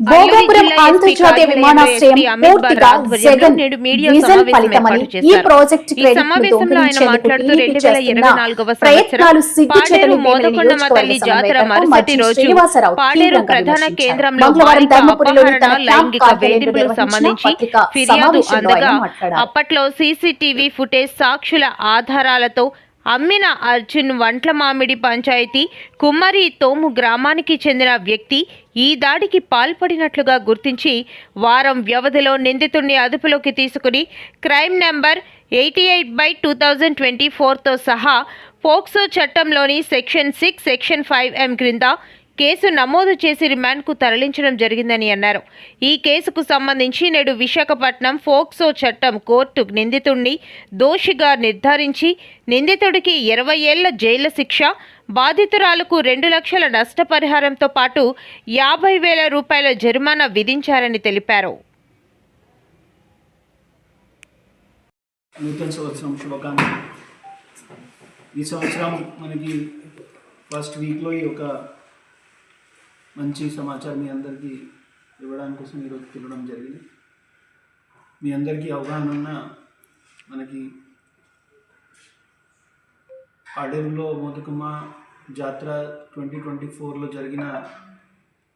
భోగాపురం అంతర్జాతీయ విమానాశ్రయం పూర్తిగా జగన్ విజన్ ఫలితమని ఈ. ప్రాజెక్ట్ ప్రయత్నాలు రోజు శ్రీనివాసరావు ప్రధాన. కేంద్రంలో మంగళవారం ధర్మపురిలోని తన లైంగిక వేధింపులకు సంబంధించి ఫిర్యాదు అందగా. అప్పట్లో సీసీటీవీ ఫుటేజ్ సాక్షుల ఆధారాలతో అమ్మిన అర్జున్ వంట్ల మామిడి పంచాయతీ కుమ్మరి తోము గ్రామానికి చెందిన వ్యక్తి ఈ దాడికి పాల్పడినట్లుగా గుర్తించి వారం వ్యవధిలో నిందితుడిని అదుపులోకి తీసుకుని crime number eighty eight by two thousand twenty ఫోర్తో సహా పోక్సో చట్టంలోని section six section five M క్రింద కేసు నమోదు చేసి రిమాండ్కు తరలించడం జరిగిందని అన్నారు. ఈ కేసుకు సంబంధించి నేడు విశాఖపట్నం ఫోక్సో చట్టం కోర్టు నిందితుడిని దోషిగా నిర్ధారించి నిందితుడికి ఇరవై ఏళ్ళ జైలు శిక్ష బాధితురాలకు రెండు లక్షల నష్టపరిహారంతో పాటు యాభై వేల రూపాయల జరిమానా విధించారని తెలిపారు. నూతన సంవత్సరం శుభాకాంక్షలు. ఈ సంవత్సరం మనకి ఫస్ట్ వీక్లో ఈ యొక్క మంచి సమాచారం మీ అందరికీ ఇవ్వడానికి కోసం ఈరోజు తిరగడం జరిగింది. మీ అందరికీ అవగాహన ఉన్న మనకి పాడేరులో మోదకమ్మ జాతర ట్వంటీ ట్వంటీ ఫోర్లో జరిగిన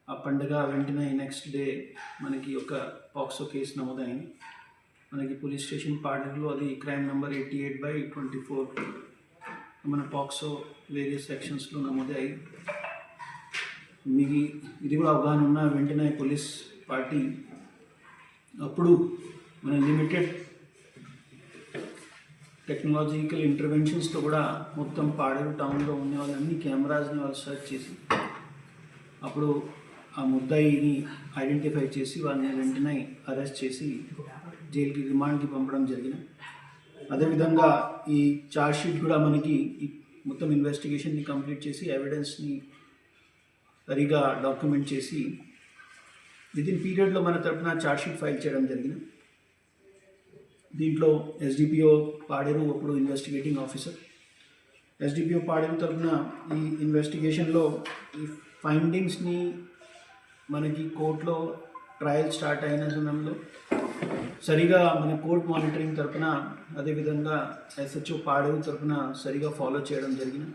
ఆ పండుగ వెంటనే నెక్స్ట్ డే మనకి ఒక పాక్సో కేసు నమోదైంది. మనకి పోలీస్ స్టేషన్ పాడేరులో అది crime number eighty eight by twenty four మన పాక్సో వేరియస్ సెక్షన్స్లో నమోదయ్యాయి మీకు ఇది కూడా అవగాహన ఉన్న వెంటనే పోలీస్ పార్టీ అప్పుడు మన లిమిటెడ్ టెక్నాలజికల్ ఇంటర్వెన్షన్స్తో కూడా మొత్తం పాడేరు టౌన్లో ఉన్న వాళ్ళన్ని కెమెరాస్ని వాళ్ళు సెర్చ్ చేసి అప్పుడు ఆ ముద్దాయిని ఐడెంటిఫై చేసి వాళ్ళని వెంటనే అరెస్ట్ చేసి జైలుకి రిమాండ్కి పంపడం జరిగింది అదేవిధంగా ఈ ఛార్జ్ షీట్ కూడా మనకి మొత్తం ఇన్వెస్టిగేషన్ని కంప్లీట్ చేసి ఎవిడెన్స్ని సరిగా డాక్యుమెంట్ చేసి విదిన్ పీరియడ్లో మన తరపున ఛార్జ్ షీట్ ఫైల్ చేయడం జరిగింది దీంట్లో ఎస్డిపిఓ పాడేరు అప్పుడు ఇన్వెస్టిగేటింగ్ ఆఫీసర్ ఎస్డిపిఓ పాడేరు తరపున ఈ ఇన్వెస్టిగేషన్లో ఈ ఫైండింగ్స్ని మనకి కోర్టులో ట్రయల్ స్టార్ట్ అయిన సమయంలో సరిగా మన కోర్ట్ మానిటరింగ్ తరపున అదేవిధంగా ఎస్హెచ్ఓ పాడేరు తరపున సరిగా ఫాలో చేయడం జరిగింది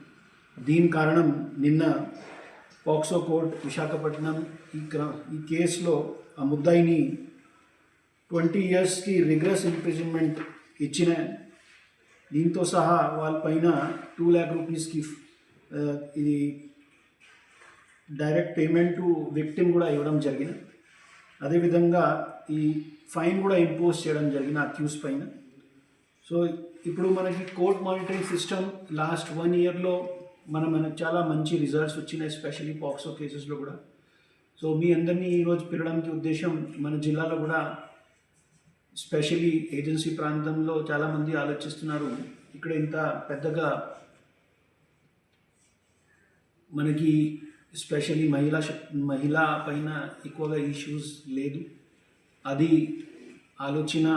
దీని కారణం నిన్న పాక్సో కోర్ట్ విశాఖపట్నం ఈ క్ర ఈ కేసులో ఆ ముద్దాయిని ట్వంటీ ఇయర్స్కి రిగ్రెస్ ఇంప్రిజన్మెంట్ ఇచ్చిన దీంతో సహా వాళ్ళపైన టూ ల్యాక్ రూపీస్కి ఇది డైరెక్ట్ పేమెంట్ విక్టిమ్ కూడా ఇవ్వడం జరిగింది. అదేవిధంగా ఈ ఫైన్ కూడా ఇంపోజ్ చేయడం జరిగింది అక్యూస్ పైన. సో ఇప్పుడు మనకి court monitoring system last one ఇయర్లో మన మనకు చాలా మంచి రిజల్ట్స్ వచ్చినాయి ఎస్పెషల్లీ పాక్సో కేసెస్లో కూడా. సో మీ అందరినీ ఈరోజు పిలవడానికి ఉద్దేశం మన జిల్లాలో కూడా స్పెషల్లీ ఏజెన్సీ ప్రాంతంలో చాలామంది ఆలోచిస్తున్నారు. ఇక్కడ ఇంత పెద్దగా మనకి స్పెషలీ మహిళా మహిళా పైన ఎక్కువగా ఇష్యూస్ లేదు. అది ఆలోచన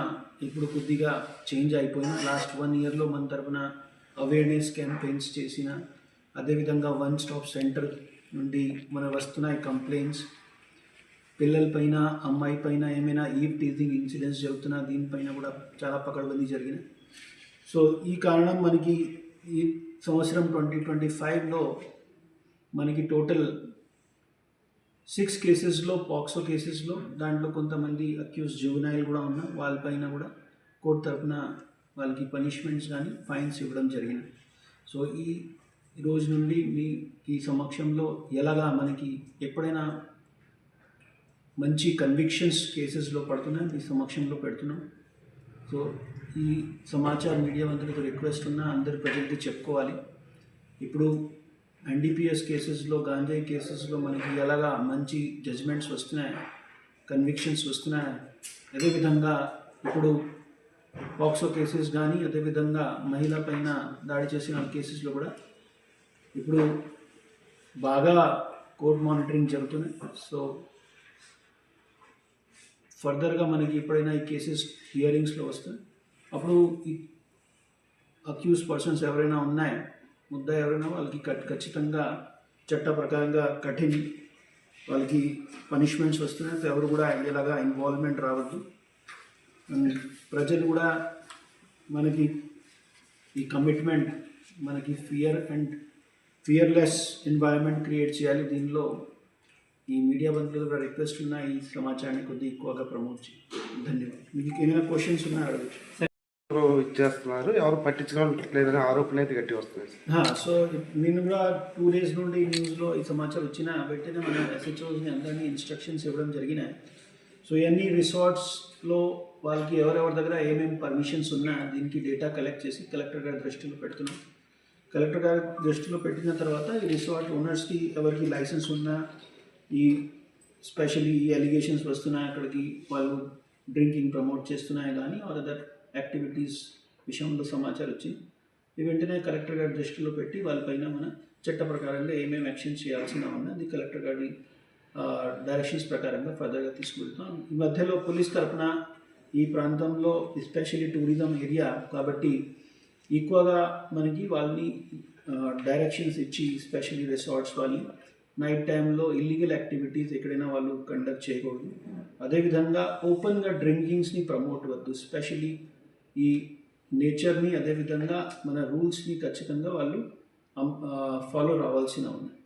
ఇప్పుడు కొద్దిగా చేంజ్ అయిపోయిన లాస్ట్ వన్ ఇయర్లో మన తరపున అవేర్నెస్ క్యాంపెయిన్స్ చేసిన అదేవిధంగా వన్ స్టాప్ సెంటర్ నుండి మన వస్తున్నాయి కంప్లైంట్స్. పిల్లలపైన అమ్మాయి పైన ఏమైనా ఈ టీజింగ్ ఇన్సిడెంట్స్ జరుగుతున్నా దీనిపైన కూడా చాలా పకడ్బందీ జరిగినాయి. సో ఈ కారణం మనకి ఈ సంవత్సరం ట్వంటీ ట్వంటీ ఫైవ్లో మనకి టోటల్ సిక్స్ కేసెస్లో పాక్సో కేసెస్లో దాంట్లో కొంతమంది అక్యూస్ జువనాయిల్ కూడా ఉన్న వాళ్ళపైన కూడా కోర్టు తరపున వాళ్ళకి పనిష్మెంట్స్ కానీ ఫైన్స్ ఇవ్వడం జరిగింది. సో ఈ రోజు నుండి మీ ఈ సమక్షంలో ఎలాగా మనకి ఎప్పుడైనా మంచి కన్విక్షన్స్ కేసెస్లో పడుతున్నాయి మీ సమక్షంలో పెడుతున్నాం. సో ఈ సమాచార మీడియా మంత్రులకు రిక్వెస్ట్ ఉన్నా అందరి ప్రజలకి చెప్పుకోవాలి. ఇప్పుడు ఎన్డీపీఎస్ కేసెస్లో గాంజాయి కేసెస్లో మనకి ఎలాగా మంచి జడ్జ్మెంట్స్ వస్తున్నాయి? కన్విక్షన్స్ వస్తున్నాయి? అదేవిధంగా ఇప్పుడు పాక్సో కేసెస్ కానీ అదేవిధంగా మహిళ పైన దాడి చేసిన కేసెస్లో కూడా ఇప్పుడు బాగా కోర్ట్ మానిటరింగ్ జరుగుతుంది సో ఫర్దర్గా మనకి ఎప్పుడైనా ఈ కేసెస్ హియరింగ్స్లో వస్తాయి. అప్పుడు ఈ అక్యూస్ పర్సన్స్ ఎవరైనా ఉన్నాయో? ముద్ద ఎవరైనా వాళ్ళకి ఖచ్చితంగా చట్ట ప్రకారంగా కఠిన్ వాళ్ళకి పనిష్మెంట్స్ వస్తున్నాయి. సో ఎవరు కూడా ఇలాగా ఇన్వాల్వ్మెంట్ రావద్దు. అండ్ ప్రజలు కూడా మనకి ఈ కమిట్మెంట్ మనకి fear and fearless environment create చేయాలి. దీనిలో ఈ మీడియా బంధువులు కూడా రిక్వెస్ట్ ఉన్న ఈ సమాచారాన్ని కొద్దిగా ఎక్కువగా ప్రమోట్ చేయండి ధన్యవాదాలు. మీకు ఏమైనా క్వశ్చన్స్ ఉన్నాయో అడగచ్చు. ఇచ్చేస్తున్నారు? ఎవరు పట్టించుకోవట్లేదనే ఆరోపణ అయితే గట్టి వస్తుంది. సో నేను కూడా టూ డేస్ నుండి న్యూస్లో ఈ సమాచారం వచ్చిన వెంటనే మన ఎస్హెచ్ఓస్ని అందరినీ ఇన్స్ట్రక్షన్స్ ఇవ్వడం జరిగినాయి సో ఇవన్నీ రిసార్ట్స్లో వాళ్ళకి ఎవరెవరి దగ్గర ఏమేమి పర్మిషన్స్ ఉన్నా దీనికి డేటా కలెక్ట్ చేసి కలెక్టర్ గారి దృష్టిలో పెడుతున్నాం. కలెక్టర్ గారి దృష్టిలో పెట్టిన తర్వాత ఈ రిసార్ట్ ఓనర్స్కి ఎవరికి లైసెన్స్ ఉన్నా ఈ స్పెషల్లీ ఈ అలిగేషన్స్ వస్తున్నాయి అక్కడికి వాళ్ళు డ్రింకింగ్ ప్రమోట్ చేస్తున్నాయి కానీ ఆర్ అదర్ యాక్టివిటీస్ విషయంలో సమాచారం వచ్చింది ఇవి వెంటనే కలెక్టర్ గారి దృష్టిలో పెట్టి వాళ్ళపైన మన చట్ట ప్రకారంగా ఏమేమి యాక్షన్ చేయాల్సిన ఉన్నది కలెక్టర్ గారి డైరెక్షన్స్ ప్రకారంగా ఫర్దర్గా తీసుకువెళ్తాం. ఈ మధ్యలో పోలీస్ తరఫున ఈ ప్రాంతంలో ఎస్పెషల్లీ టూరిజం ఏరియా కాబట్టి ఎక్కువగా మనకి వాళ్ళని డైరెక్షన్స్ ఇచ్చి స్పెషల్లీ రిసార్ట్స్ వాళ్ళని నైట్ టైంలో ఇల్లీగల్ యాక్టివిటీస్ ఎక్కడైనా వాళ్ళు కండక్ట్ చేయకూడదు. అదేవిధంగా ఓపెన్గా డ్రింకింగ్స్ని ప్రమోట్ వద్దు. స్పెషల్లీ ఈ నేచర్ని అదేవిధంగా మన రూల్స్ని ఖచ్చితంగా వాళ్ళు ఫాలో రావాల్సిన ఉన్నాయి.